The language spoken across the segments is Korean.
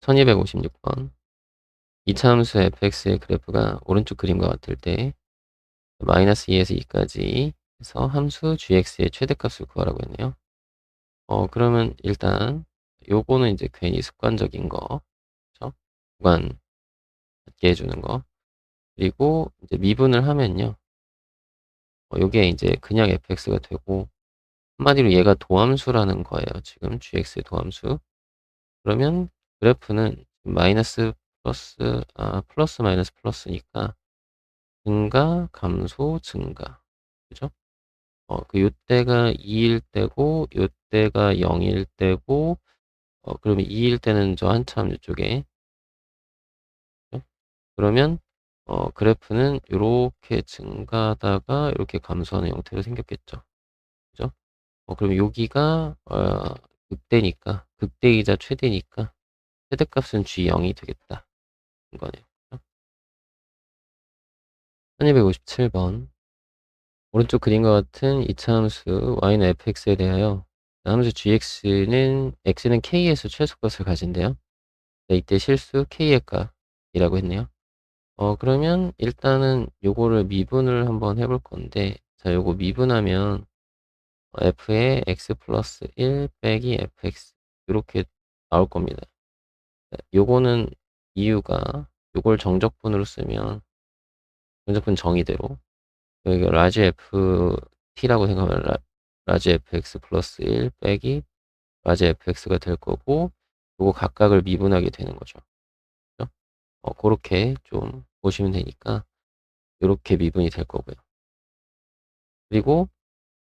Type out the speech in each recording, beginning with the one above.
1256번. 이차함수 fx의 그래프가 오른쪽 그림과 같을 때 마이너스 2에서 2까지 해서 함수 gx의 최대값을 구하라고 했네요. 어, 그러면 일단 요거는 이제 괜히 습관적인 거. 그쵸? 구간 갖게 해주는 거. 그리고 이제 미분을 하면요. 어, 요게 이제 그냥 fx가 되고 한마디로 얘가 도함수라는 거예요. 지금 gx의 도함수. 그러면 그래프는 마이너스 플러스 아 플러스 마이너스 플러스니까 증가 감소 증가 그죠? 어, 그 요때가 2일 때고 요때가 0일 때고 어, 그러면 2일 때는 저 한참 이쪽에? 그러면 어, 그래프는 이렇게 증가하다가 이렇게 감소하는 형태로 생겼겠죠. 그죠? 어, 그럼 여기가 어, 극대니까 극대이자 최대니까 최대값은 G0이 되겠다. 이거네요. 1257번 오른쪽 그림과 같은 이차 함수 y는 fx에 대하여 함수 gx는 x는 k에서 최소값을 가진대요. 네, 이때 실수 k의 값이라고 했네요. 어 그러면 일단은 요거를 미분을 한번 해볼 건데 자 요거 미분하면 f의 x 플러스 1 빼기 fx 이렇게 나올 겁니다. 요거는 이유가 요걸 정적분으로 쓰면 정적분 정의대로 여기 라지 ft라고 생각하면 라, 라지 fx 플러스 1 빼기 라지 fx가 될 거고 요거 각각을 미분하게 되는 거죠. 그렇죠? 어, 그렇게 좀 보시면 되니까 이렇게 미분이 될 거고요. 그리고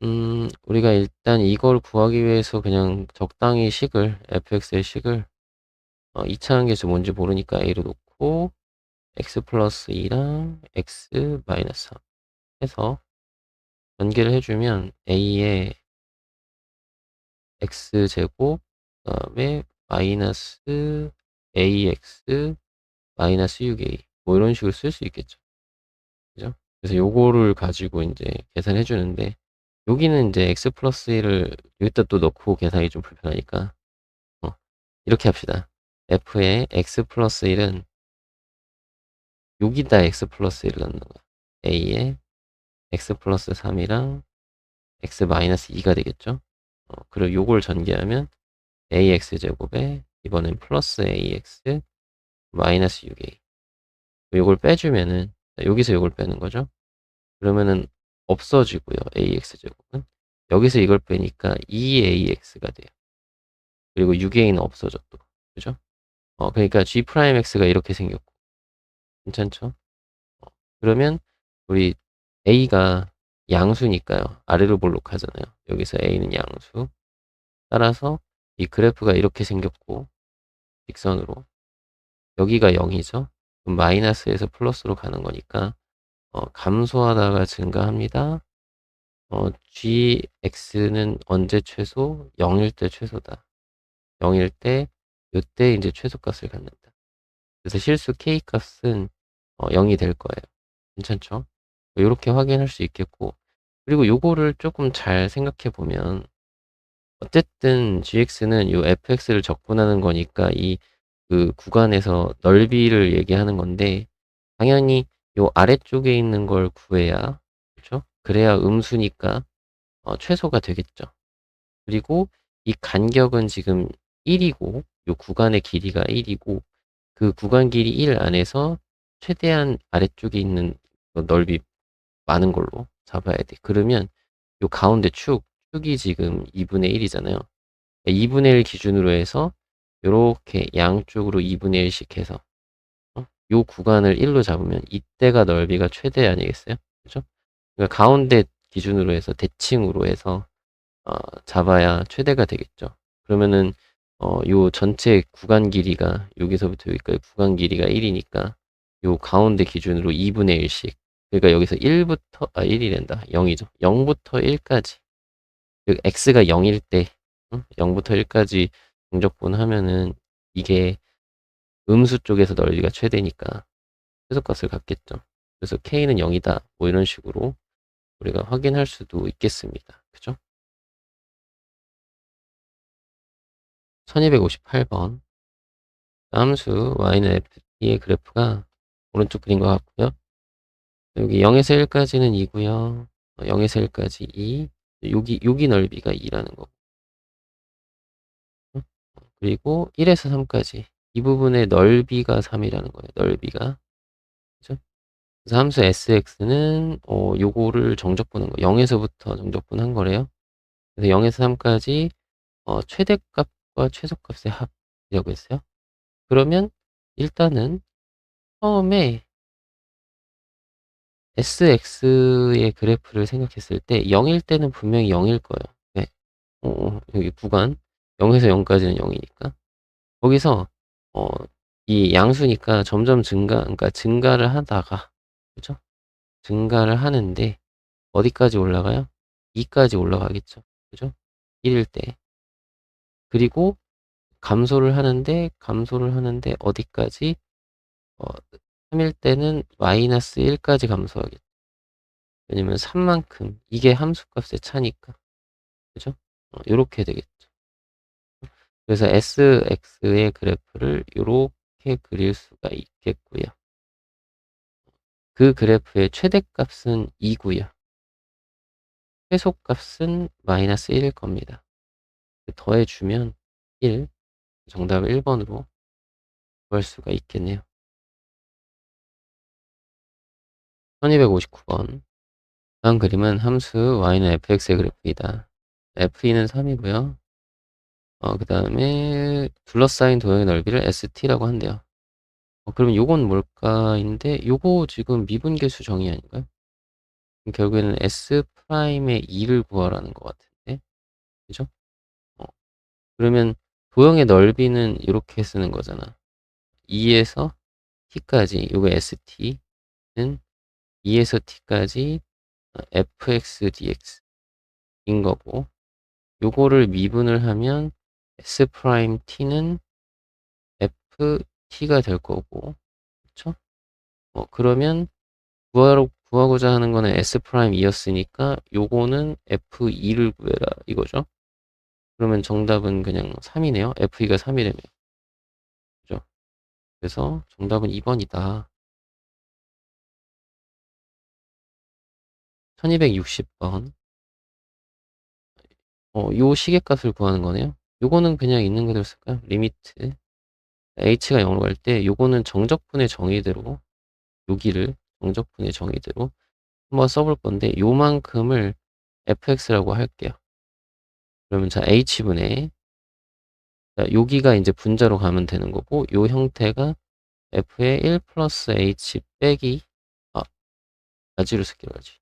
음, 우리가 일단 이걸 구하기 위해서 그냥 적당히 식을 fx의 식을 어, 2차 한계수 뭔지 모르니까 a로 놓고 x 플러스 2랑 x 마이너스 3 해서 전개를 해주면 a의 x제곱 그 다음에 마이너스 ax 마이너스 6a 뭐 이런 식으로 쓸 수 있겠죠. 그죠? 그래서 요거를 가지고 이제 계산해 주는데 여기는 이제 x 플러스 1을 여기다 또 넣고 계산이 좀 불편하니까 어, 이렇게 합시다. F의 x 플러스 1은 여기다 x 플러스 1을 넣는 거야. a의 x 플러스 3이랑 x 마이너스 2가 되겠죠. 어, 그리고 요걸 전개하면 ax 제곱에 이번엔 플러스 ax 마이너스 6a 요걸 빼주면은 여기서 요걸 빼는 거죠. 그러면은 없어지고요. ax 제곱은 여기서 이걸 빼니까 2ax가 돼요. 그리고 6a는 없어져 또 그죠? 어 그러니까 g 프라임 x가 이렇게 생겼고 괜찮죠? 어, 그러면 우리 a가 양수니까요. 아래로 볼록 하잖아요. 여기서 a는 양수. 따라서 이 그래프가 이렇게 생겼고 직선으로 여기가 0이죠. 그럼 마이너스에서 플러스로 가는 거니까 어, 감소하다가 증가합니다. 어, gx는 언제 최소? 0일 때 최소다. 0일 때 이때 이제 최소값을 갖는다. 그래서 실수 k 값은 어, 0이 될 거예요. 괜찮죠? 이렇게 확인할 수 있겠고 그리고 요거를 조금 잘 생각해 보면 어쨌든 gx는 요 fx를 적분하는 거니까 이 그 구간에서 넓이를 얘기하는 건데 당연히 요 아래쪽에 있는 걸 구해야 그렇죠? 그래야 음수니까 어, 최소가 되겠죠. 그리고 이 간격은 지금 1이고 요 구간의 길이가 1이고 그 구간 길이 1 안에서 최대한 아래쪽에 있는 그 넓이 많은 걸로 잡아야 돼. 그러면 요 가운데 축, 축이 지금 2분의 1이잖아요. 2분의 1 기준으로 해서 이렇게 양쪽으로 2분의 1씩 해서 어? 요 구간을 1로 잡으면 이때가 넓이가 최대 아니겠어요? 그죠? 그러니까 가운데 기준으로 해서 대칭으로 해서 어, 잡아야 최대가 되겠죠. 그러면은 어, 요 전체 구간 길이가 여기서부터 여기까지 구간 길이가 1이니까 요 가운데 기준으로 2분의 1씩 그러니까 여기서 1부터 아 1이 된다. 0이죠. 0부터 1까지 x가 0일 때 응? 0부터 1까지 중적분 하면은 이게 음수 쪽에서 넓이가 최대니까 최소값을 갖겠죠. 그래서 k는 0이다. 뭐 이런 식으로 우리가 확인할 수도 있겠습니다. 그죠? 1258번 함수 y는 ft의 그래프가 오른쪽 그린 것 같고요. 여기 0에서 1까지는 2고요. 0에서 1까지 2. 여기 여기 넓이가 2라는 거. 그리고 1에서 3까지 이 부분의 넓이가 3이라는 거예요. 넓이가. 그죠? 그래서 함수 sx는 어, 요거를 정적분한 거. 0에서부터 정적분한 거래요. 그래서 0에서 3까지 어, 최대값 과 최소값의 합이라고 했어요. 그러면 일단은 처음에 sx의 그래프를 생각했을 때 0일 때는 분명히 0일 거예요. 네. 어, 어, 여기 구간 0에서 0까지는 0이니까 거기서 어, 이 양수니까 점점 증가, 그러니까 증가를 하다가 그죠? 증가를 하는데 어디까지 올라가요? 2까지 올라가겠죠. 그죠? 1일 때. 그리고 감소를 하는데 감소를 하는데 어디까지? 어, 3일 때는 마이너스 1까지 감소하겠죠. 왜냐면 3만큼 이게 함수값의 차니까. 그죠? 어, 이렇게 되겠죠. 그래서 SX의 그래프를 이렇게 그릴 수가 있겠고요. 그 그래프의 최대값은 2고요. 최소값은 마이너스 1일 겁니다. 더해주면 1, 정답 1번으로 구할 수가 있겠네요. 1259번 다음 그림은 함수 y는 fx의 그래프이다. f는 3이고요. 어, 그 다음에 둘러싸인 도형의 넓이를 st라고 한대요. 어, 그러면 요건 뭘까인데 요거 지금 미분계수 정의 아닌가요? 결국에는 s 프라임의 2를 구하라는 것 같은데 그죠? 어, 그러면 도형의 넓이는 이렇게 쓰는 거잖아 2에서 t까지 요거 st는 2에서 t까지 fx dx 인 거고 요거를 미분을 하면 s 프라임 t는 f t가 될 거고 그쵸? 어, 그러면 구하러, 구하고자 하는 거는 s 프라임 이었으니까 요거는 f2를 구해라 이거죠. 그러면 정답은 그냥 3이네요. f2가 3이라면. 그죠? 그래서 정답은 2번이다. 1260번. 어, 요 시계값을 구하는 거네요. 요거는 그냥 있는 그대로 쓸까요? 리미트. h가 0으로 갈 때 요거는 정적분의 정의대로 여기를 정적분의 정의대로 한번 써볼 건데 요만큼을 fx라고 할게요. 그러면 자 h분의 자, 여기가 이제 분자로 가면 되는 거고 요 형태가 f의 1 플러스 h 빼기 아 라지로 쓸게요 라지.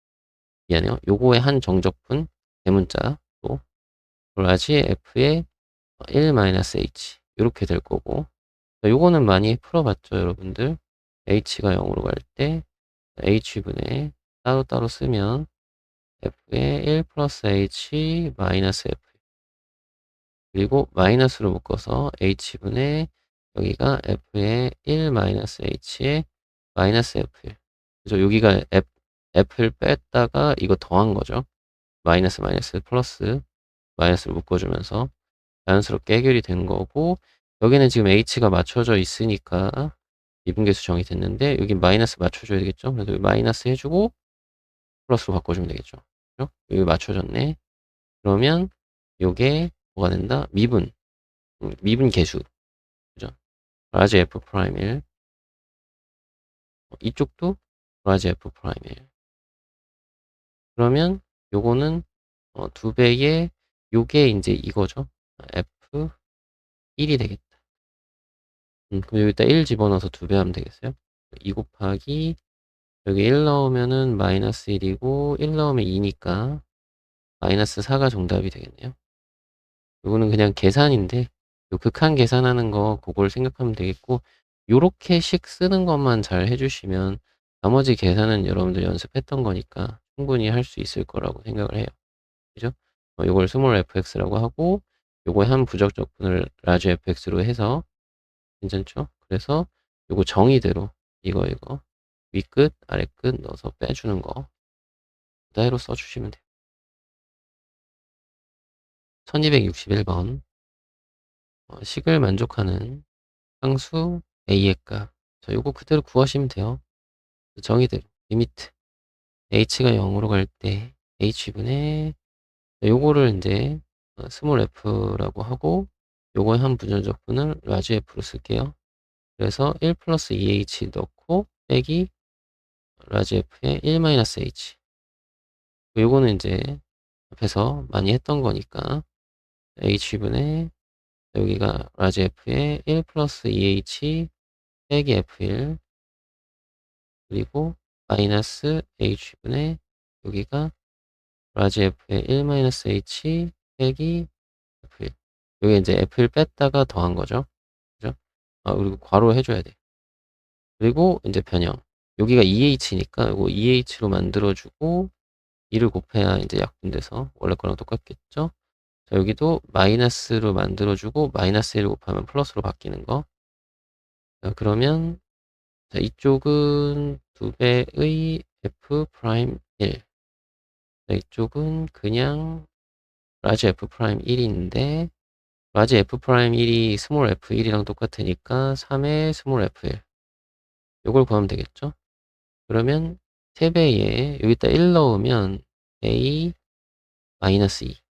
미안해요. 요거의 한 정적분 대문자 또 라지 f의 1 마이너스 h. 이렇게 될 거고. 자, 요거는 많이 풀어봤죠 여러분들? H가 0으로 갈 때 h분의 따로따로 쓰면 f의 1 플러스 h 마이너스 f 그리고 마이너스로 묶어서 h분의 여기가 f의 1 마이너스 h의 마이너스 f 그래서 여기가 f, f를 뺐다가 이거 더한 거죠. 마이너스 마이너스 플러스 마이너스를 묶어주면서 자연스럽게 해결이 된 거고 여기는 지금 h가 맞춰져 있으니까 미분계수 정의됐는데 여기 마이너스 맞춰줘야 되겠죠? 그래서 마이너스 해주고 플러스로 바꿔주면 되겠죠? 여기 맞춰졌네. 그러면 요게 뭐가 된다? 미분 음, 미분 계수 그죠? 라지 f 프라임 1 어, 이쪽도 라지 f 프라임 1 그러면 요거는 어, 두 배의 요게 이제 이거죠 f 1이 되겠다 음, 그럼 여기다 1 집어넣어서 두 배 하면 되겠어요? 2 곱하기 여기 1 넣으면은 마이너스 1이고 1 넣으면 2니까 마이너스 4가 정답이 되겠네요. 이거는 그냥 계산인데 요 극한 계산하는 거 그걸 생각하면 되겠고 요렇게식 쓰는 것만 잘 해주시면 나머지 계산은 여러분들 연습했던 거니까 충분히 할 수 있을 거라고 생각을 해요. 그죠? 어, 요걸 스몰 fx라고 하고 요거의 한 부적적 분을 라지 fx로 해서 괜찮죠? 그래서 요거 정의대로 이거 이거 위끝 아래끝 넣어서 빼주는 거 그대로 써주시면 돼요. 1261번 어, 식을 만족하는 상수 a의 값. 자, 요거 그대로 구하시면 돼요. 정의대로 리미트 h가 0으로 갈 때 h분의 요거를 이제 어, 스몰 f라고 하고 요거의 한 부정적분을 라지 f로 쓸게요. 그래서 1 플러스 2h 넣고 빼기 라지 f의 1 마이너스 h 요거는 이제 앞에서 많이 했던 거니까 h분의 여기가 라지 f의 1 플러스 2h 빼기 f1 그리고 마이너스 h분의 여기가 라지 f의 1 마이너스 h 빼기 f1 여기 이제 f1 뺐다가 더한 거죠. 그죠? 아, 그리고 괄호 해줘야 돼. 그리고 이제 변형. 여기가 2h니까 이거 2h로 만들어주고 2를 곱해야 이제 약분돼서 원래 거랑 똑같겠죠? 자, 여기도 마이너스로 만들어주고 마이너스 1을 곱하면 플러스로 바뀌는 거. 자, 그러면 자, 이쪽은 2배의 f 프라임 1. 자, 이쪽은 그냥 라지 f 프라임 1인데 라지 f 프라임 1이 스몰 f 1이랑 똑같으니까 3의 스몰 f1. 요걸 구하면 되겠죠? 그러면 3배에 여기다 1 넣으면 a 마이너스 2.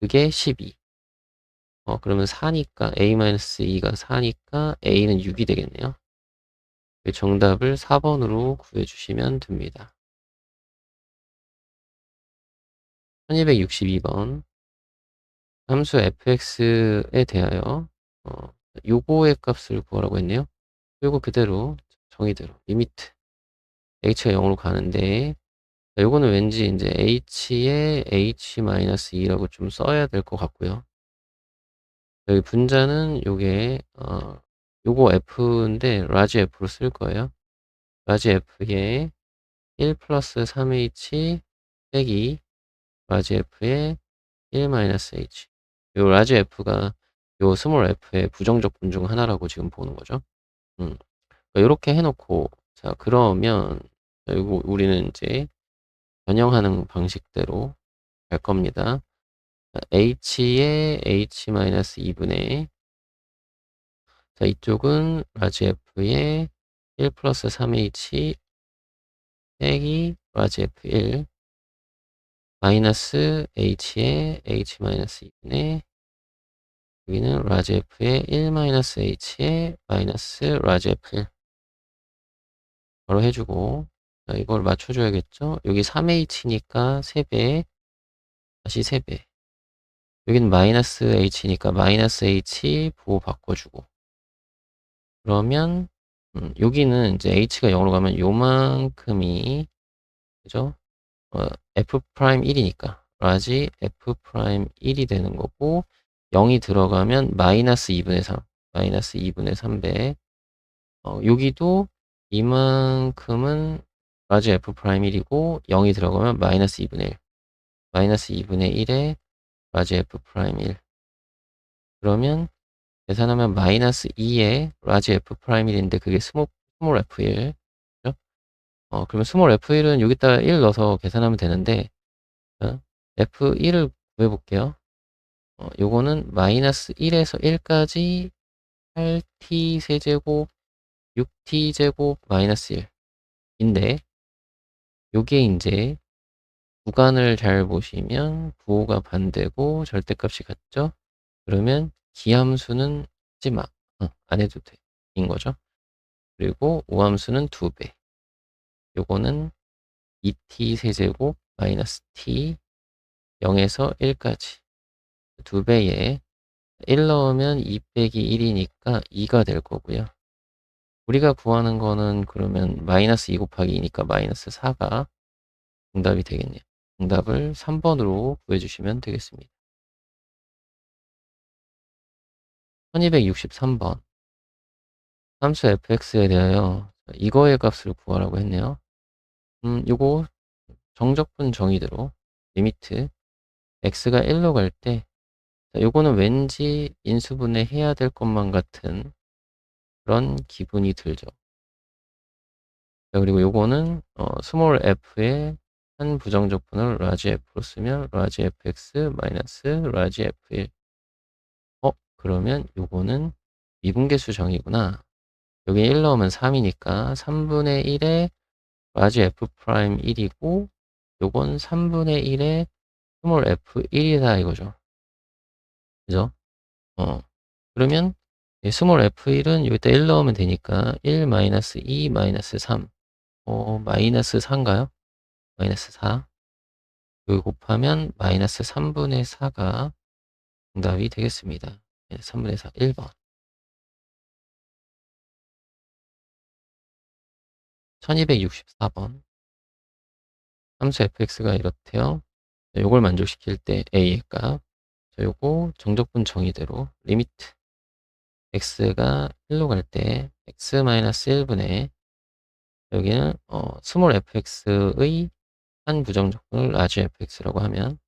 그게 12. 어, 그러면 4니까 a 마이너스 2가 4니까 a는 6이 되겠네요. 정답을 4번으로 구해주시면 됩니다. 1262번 함수 fx에 대하여 어, 요거의 값을 구하라고 했네요. 요거 그대로 정의대로 리미트 h가 0으로 가는데 요거는 왠지 이제 h에 h-2라고 좀 써야 될 것 같고요. 여기 분자는 요게 어, 요거 f인데 라지 f로 쓸 거예요. 라지 f에 1 플러스 3h 빼기 라지 f에 1 마이너스 h 요 라지 f가 요 스몰 f의 부정적 분 중 하나라고 지금 보는 거죠. 음. 이렇게 해놓고 자 그러면 이거 우리는 이제 변형하는 방식대로 갈 겁니다. h의 h-2분의 자 이쪽은 라지 f의 1 플러스 3h 빼기 라지 f1 마이너스 h의 h-2분의 여기는 라지 f의 1 마이너스 h의 마이너스 라지 f1 바로 해주고 자, 이걸 맞춰줘야겠죠? 여기 3h니까 3배 다시 3배 여기는 마이너스 h니까 마이너스 h 부호 바꿔주고 그러면 음, 여기는 이제 h가 0으로 가면 요만큼이 그죠? 어, f 프라임 1이니까 라지 f 프라임 1이 되는 거고 0이 들어가면 마이너스 2분의 3 마이너스 2분의 3배 어, 여기도 이만큼은 라지 f 프라임 1이고 0이 들어가면 마이너스 2분의 1 마이너스 2분의 1에 라지 f 프라임 1 그러면 계산하면 마이너스 2에 라지 f 프라임 1인데 그게 스몰, 스몰 f1 그죠? 어, 그러면 스몰 f1은 여기다가 1 넣어서 계산하면 되는데 어, f1을 구해볼게요. 어, 요거는 마이너스 1에서 1까지 8t 세제곱 6t 제곱 마이너스 1인데 요게 이제 구간을 잘 보시면 부호가 반대고 절대값이 같죠? 그러면 기함수는 하지 마. 어, 안 해도 돼. 인 거죠. 그리고 오함수는 2배. 요거는 2t 세제곱 마이너스 t 0에서 1까지 2배에 1 넣으면 2 빼기 1이니까 2가 될 거고요. 우리가 구하는 거는 그러면 마이너스 2 곱하기 2니까 마이너스 4가 정답이 되겠네요. 정답을 3번으로 구해주시면 되겠습니다. 1263번 함수 fx에 대하여 이거의 값을 구하라고 했네요. 음, 요거 정적분 정의대로 리미트 x가 1로 갈 때 요거는 왠지 인수분해 해야 될 것만 같은 그런 기분이 들죠. 그리고 요거는 어, 스몰 f의 한 부정적분을 라지 f로 쓰면 라지 fx 마이너스 라지 f1 어 그러면 요거는 미분계수 정이구나. 여기 1 넣으면 3이니까 3분의 1에 라지 f 프라임 1이고 요건 3분의 1에 스몰 f 1이다 이거죠. 그죠? 어. 그러면 스몰 f1은 여기다 1 넣으면 되니까 1 마이너스 2 마이너스 3 어, 마이너스 4인가요? 마이너스 4 여기 곱하면 마이너스 3분의 4가 정답이 되겠습니다. 3분의 4 1번 1264번 함수 fx가 이렇대요. 요걸 만족시킬 때 a의 값. 자, 요거 정적분 정의대로 리미트 x가 1로 갈 때 x-1분의 여기는 어, 스몰 fx의 한 부정적분을 라지 fx라고 하면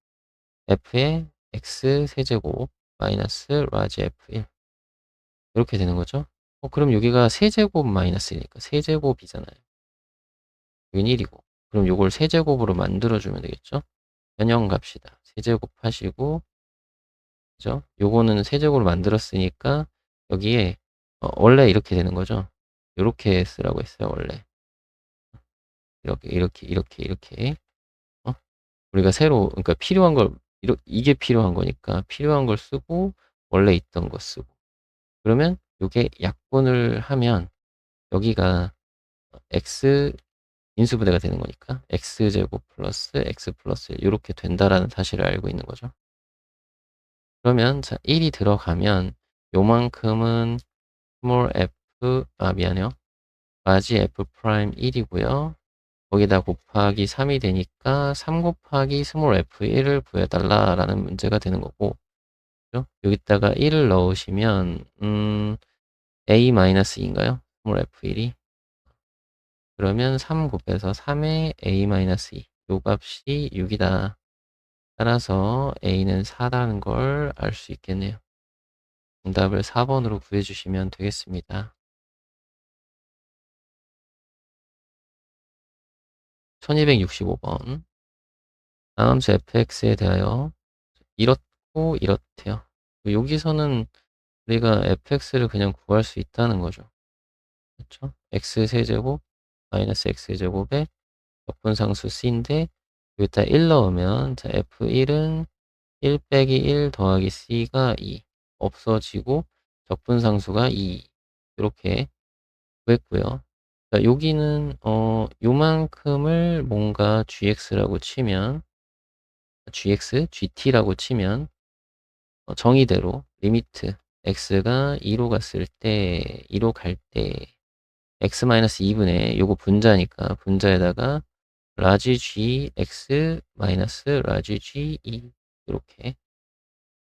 f의 x 세제곱 마이너스 라지 f1 이렇게 되는 거죠. 어, 그럼 여기가 세제곱 마이너스니까 세제곱이잖아요. 여긴 1이고 그럼 요걸 세제곱으로 만들어주면 되겠죠. 변형 갑시다. 세제곱 하시고 그죠? 요거는 세제곱으로 만들었으니까 여기에 어, 원래 이렇게 되는 거죠. 이렇게 쓰라고 했어요. 원래 이렇게 이렇게 이렇게 이렇게 어? 우리가 새로 그러니까 필요한 걸 이게 필요한 거니까 필요한 걸 쓰고 원래 있던 거 쓰고 그러면 이게 약분을 하면 여기가 x 인수분해가 되는 거니까 x제곱 플러스 x 플러스 1 이렇게 된다라는 사실을 알고 있는 거죠. 그러면 자 1이 들어가면 요만큼은 small f 아 미안해요. 라지 f 프라임 1이고요. 거기다 곱하기 3이 되니까 3 곱하기 small f1을 구해달라라는 문제가 되는 거고 그죠? 여기다가 1을 넣으시면 음, a-2인가요? small f1이 그러면 3 곱해서 3의 a-2 요 값이 6이다. 따라서 a는 4라는 걸 알 수 있겠네요. 정답을 4번으로 구해주시면 되겠습니다. 1265번 다함수 fx에 대하여 이렇고 이렇대요. 여기서는 우리가 fx를 그냥 구할 수 있다는 거죠. 그렇죠? x세제곱 마이너스 x제곱에 적분상수 c인데 여기다 1 넣으면 자, f1은 1 빼기 1 더하기 c가 2 없어지고 적분 상수가 2 이렇게 구했고요. 자, 여기는 어 요만큼을 뭔가 gx라고 치면 gx, gt라고 치면 어, 정의대로 리미트 x가 2로 갔을 때 2로 갈 때 x-2분의 요거 분자니까 분자에다가 라지 g x 마이너스 라지 g e 이렇게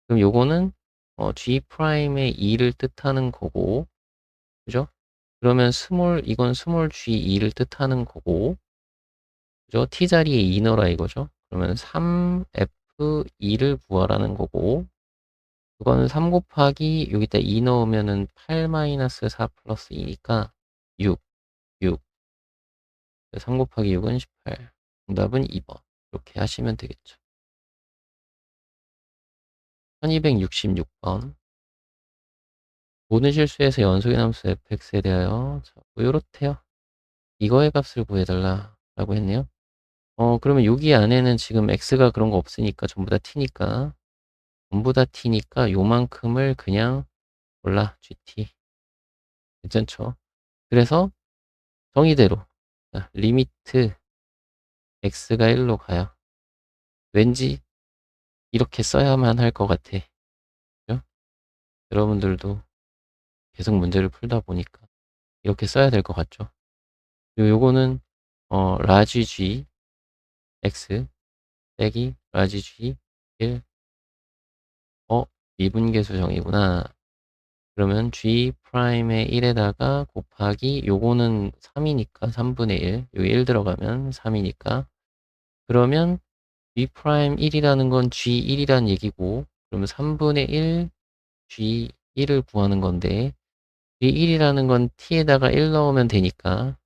그럼 요거는 어, g 프라임의 2를 뜻하는 거고 그죠? 그러면 스몰 이건 스몰 g2를 뜻하는 거고 그죠? t 자리에 2 넣어라 이거죠. 그러면 3f2를 구하라는 거고 그거는 3 곱하기 여기다 2 넣으면은 8 마이너스 4 플러스 2니까 6 6 3 곱하기 6은 18 정답은 2번 이렇게 하시면 되겠죠. 1266번 모든 실수에서 연속의 함수 fx에 대하여 자, 뭐 요렇대요. 이거의 값을 구해달라 라고 했네요. 어 그러면 여기 안에는 지금 x가 그런 거 없으니까 전부 다 t니까 전부 다 t니까 요만큼을 그냥 몰라 gt 괜찮죠? 그래서 정의대로 자, 리미트 x가 1로 가요. 왠지 이렇게 써야만 할 것 같아. 그죠? 여러분들도 계속 문제를 풀다 보니까 이렇게 써야 될 것 같죠? 요거는 어, 라지 g x 빼기 라지 g 1 어, 미분계수 정이구나. 그러면 g 프라임의 1에다가 곱하기 요거는 3이니까 3분의 1. 여기 1 들어가면 3이니까 그러면 g 프라임 1이라는 건 g1이란 얘기고 그러면 3분의 1 g1을 구하는 건데 g1이라는 건 t에다가 1 넣으면 되니까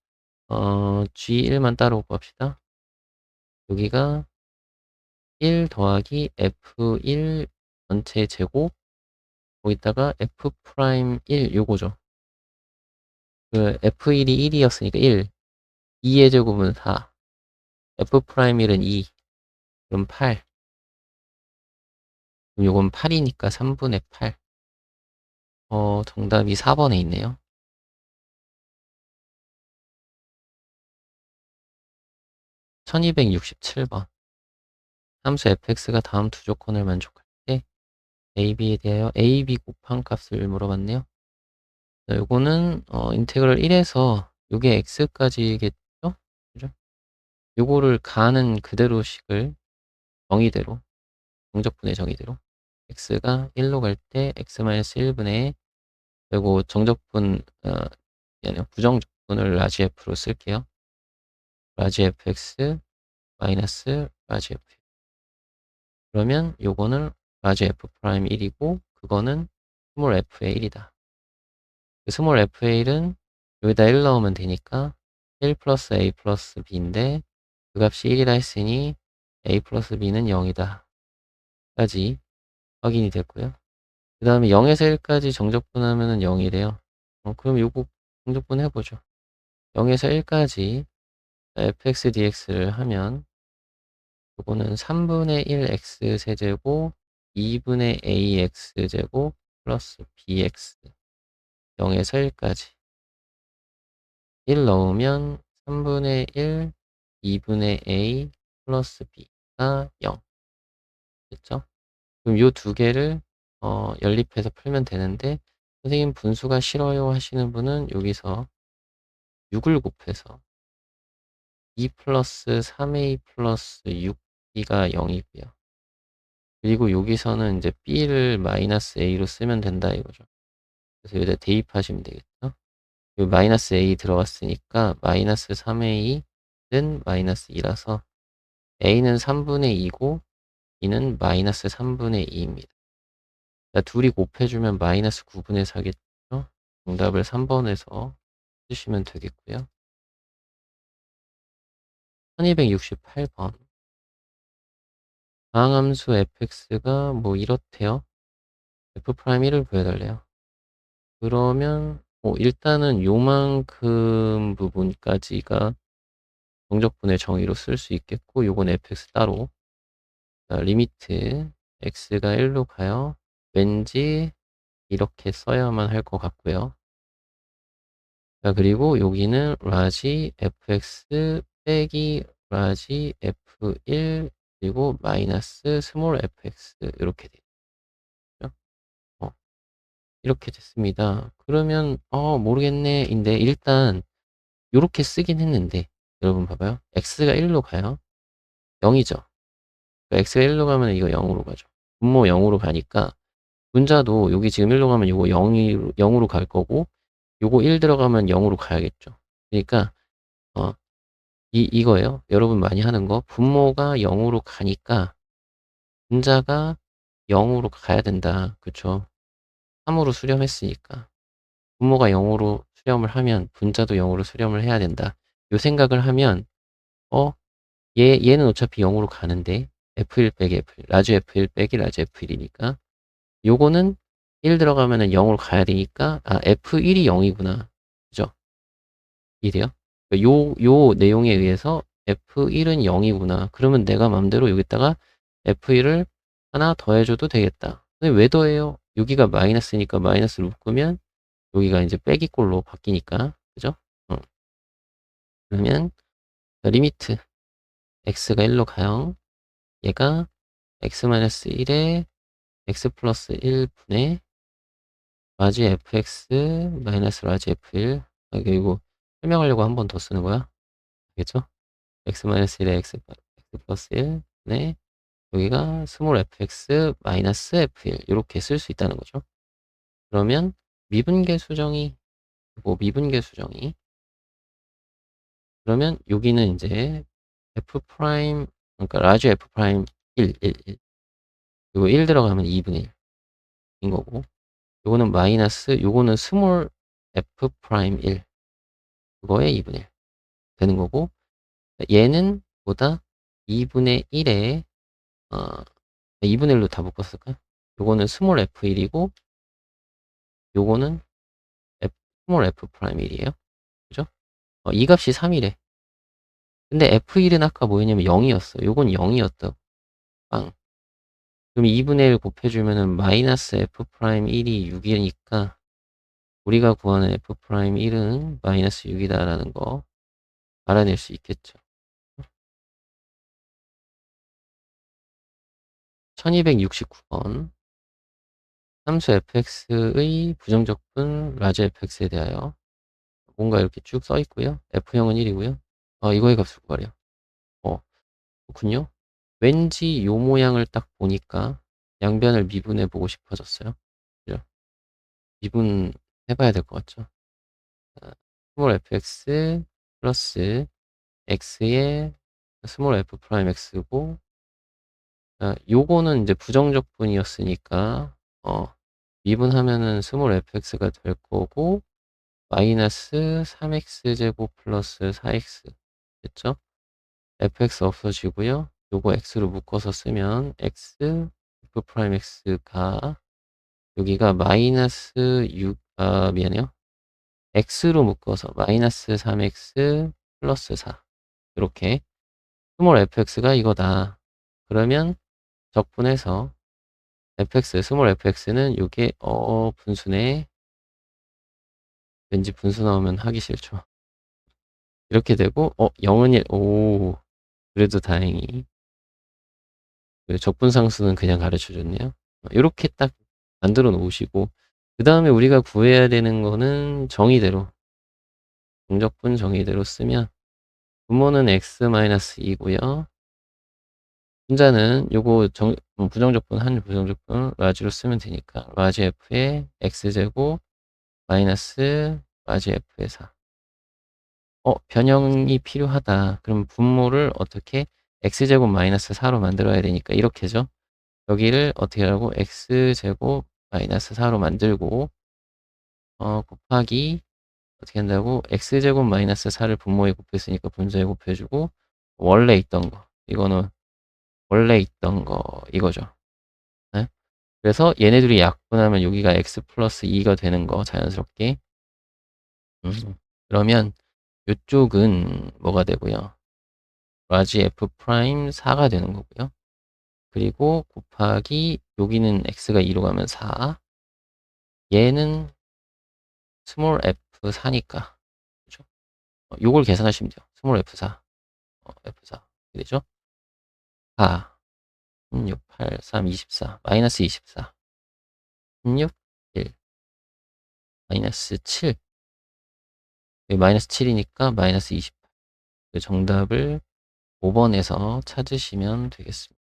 어, g1만 따로 봅시다. 여기가 1 더하기 f1 전체 제곱 거기다가 f 프라임 1 요거죠. 그 f1이 1이었으니까 1. 2의 제곱은 4. f 프라임 1은 2. 그럼 8. 그럼 요건 8이니까 3분의 8. 어, 정답이 4번에 있네요. (1267번) 함수 fx가 다음 두 조건을 만족할 때 ab에 대하여 ab 곱한 값을 물어봤네요. 자, 요거는 어, 인테그럴 1에서 요게 x까지겠죠? 그죠? 요거를 가는 그대로 식을 정의대로 정적분의 정의대로 x가 1로 갈 때 x-1분의 그리고 정적분 어, 아니요 부정적분을 라지 f로 쓸게요. 라지 fx 마이너스 라지 f 그러면 요거는 라지 f 프라임 1이고 그거는 스몰 f의 1이다. 그 스몰 f의 1은 여기다 1 넣으면 되니까 1 플러스 a 플러스 b인데 그 값이 1이라 했으니 a 플러스 b는 0이다. 까지 확인이 됐고요. 그 다음에 0에서 1까지 정적분하면 0이래요. 어, 그럼 요거 정적분 해보죠. 0에서 1까지 fx dx를 하면 요거는 3분의 1 x 세제곱 2분의 ax 제곱 플러스 bx 0에서 1까지 1 넣으면 3분의 1 2분의 a 플러스 b 가0 됐죠? 그럼 요 두 개를 어, 연립해서 풀면 되는데 선생님 분수가 싫어요 하시는 분은 여기서 6을 곱해서 2 플러스 3a 플러스 6b가 0이고요. 그리고 여기서는 이제 b를 마이너스 a로 쓰면 된다 이거죠. 그래서 여기다 대입하시면 되겠죠. 여기 마이너스 a 들어갔으니까 마이너스 3a는 마이너스 2라서 a는 3분의 2고 b는 마이너스 3분의 2입니다. 둘이 곱해주면 마이너스 9분의 4겠죠? 정답을 3번에서 쓰시면 되겠고요. 1268번 방함수 fx가 뭐 이렇대요. f'1을 구해달래요. 그러면 뭐 일단은 요만큼 부분까지가 정적분의 정의로 쓸 수 있겠고 요건 fx 따로 자, 리미트 x가 1로 가요. 왠지 이렇게 써야만 할 것 같고요. 자, 그리고 여기는 라지 fx 빼기 라지 f1 그리고 마이너스 스몰 fx 이렇게 되죠. 어, 이렇게 됐습니다. 그러면 어 모르겠네 인데 일단 이렇게 쓰긴 했는데 여러분 봐봐요. x가 1로 가요. 0이죠. x가 1로 가면 이거 0으로 가죠. 분모 0으로 가니까 분자도 여기 지금 1로 가면 이거 0이, 0으로 갈 거고 요거 1 들어가면 0으로 가야겠죠. 그러니까 어, 이, 이거예요. 여러분 많이 하는 거. 분모가 0으로 가니까 분자가 0으로 가야 된다. 그쵸? 3으로 수렴했으니까. 분모가 0으로 수렴을 하면 분자도 0으로 수렴을 해야 된다. 요 생각을 하면 어? 얘, 얘는 어차피 0으로 가는데 F1 빼기 F1, 라지 F1 빼기 라지 F1이니까 요거는 1 들어가면은 0으로 가야 되니까 아 F1이 0이구나. 그죠? 이래요? 요, 요 내용에 의해서 F1은 0이구나. 그러면 내가 맘대로 여기다가 F1을 하나 더해줘도 되겠다. 근데 왜 더해요? 여기가 마이너스니까 마이너스를 묶으면 여기가 이제 빼기꼴로 바뀌니까. 그죠? 어. 그러면 리미트 x가 1로 가요. 얘가 x-1에 x 플러스 1분의 라지 fx 마이너스 라지 f1 아, 이거 설명하려고 한 번 더 쓰는 거야 알겠죠? x-1에 x, x 플러스 1네 여기가 스몰 fx 마이너스 f1 이렇게 쓸 수 있다는 거죠 그러면 미분계 수정이 뭐 미분계 수정이 그러면 여기는 이제 f 프라임 그러니까 라지 f 프라임 1, 1, 1. 그리고 1 들어가면 2분의 1인 거고 요거는 마이너스 요거는 스몰 f 프라임 1 그거의 2분의 1 되는 거고 얘는 보다 2분의 1에 어, 2분의 1로 다 묶었을까요? 요거는 스몰 f1이고 요거는 F, 스몰 F 프라임 1이에요. 어, 이 값이 3이래. 근데 F1은 아까 뭐였냐면 0이었어. 요건 0이었다고. 빵. 그럼 2분의 1 곱해주면은 마이너스 F 프라임 1이 6이니까 우리가 구하는 F 프라임 1은 마이너스 6이다라는 거 알아낼 수 있겠죠. 1269번 함수 fx의 부정적분 라지 fx에 대하여 뭔가 이렇게 쭉 써 있고요. f형은 1이고요. 어, 이거의 값을 구하래요. 어, 그렇군요. 왠지 요 모양을 딱 보니까 양변을 미분해 보고 싶어졌어요. 그죠? 미분 해봐야 될 것 같죠? 스몰 fx 플러스 x의 스몰 f 프라임 x고 자, 요거는 이제 부정적분이었으니까 어, 미분하면은 스몰 fx가 될 거고 마이너스 3x 제곱 플러스 4x 됐죠? fx 없어지고요. 요거 x로 묶어서 쓰면 x 프라임 x가 여기가 마이너스 6, 아, 미안해요. x로 묶어서 마이너스 3x 플러스 4 이렇게 스몰 fx가 이거다. 그러면 적분해서 fx, 스몰 fx는 요게 어 분수네 왠지 분수 나오면 하기 싫죠. 이렇게 되고 어 0은 1, 오 그래도 다행히 그 적분상수는 그냥 가르쳐 줬네요. 이렇게 딱 만들어 놓으시고 그 다음에 우리가 구해야 되는 거는 정의대로 정적분 정의대로 쓰면 분모는 x-2고요. 분자는 요거 정, 음, 부정적분 한 부정적분 라지로 쓰면 되니까 라지 f의 x제곱 마이너스 f의 4 어, 변형이 필요하다. 그럼 분모를 어떻게 x제곱 마이너스 4로 만들어야 되니까 이렇게죠. 여기를 어떻게 하고 x제곱 마이너스 4로 만들고 어, 곱하기 어떻게 한다고 x제곱 마이너스 4를 분모에 곱했으니까 분자에 곱해주고 원래 있던 거 이거는 원래 있던 거 이거죠. 네? 그래서 얘네들이 약분하면 여기가 x 플러스 2가 되는 거 자연스럽게 음, 그러면 이쪽은 뭐가 되고요. 라지 f 프라임 4가 되는 거고요. 그리고 곱하기 여기는 x가 2로 가면 4 얘는 스몰 f4니까 그죠? 어, 요걸 계산하시면 돼요. 스몰 f4 어, f4 되죠? 4 16, 8, 3, 24 마이너스 24 16, 1 마이너스 7 여기 마이너스 7이니까 마이너스 28그 정답을 5번에서 찾으시면 되겠습니다.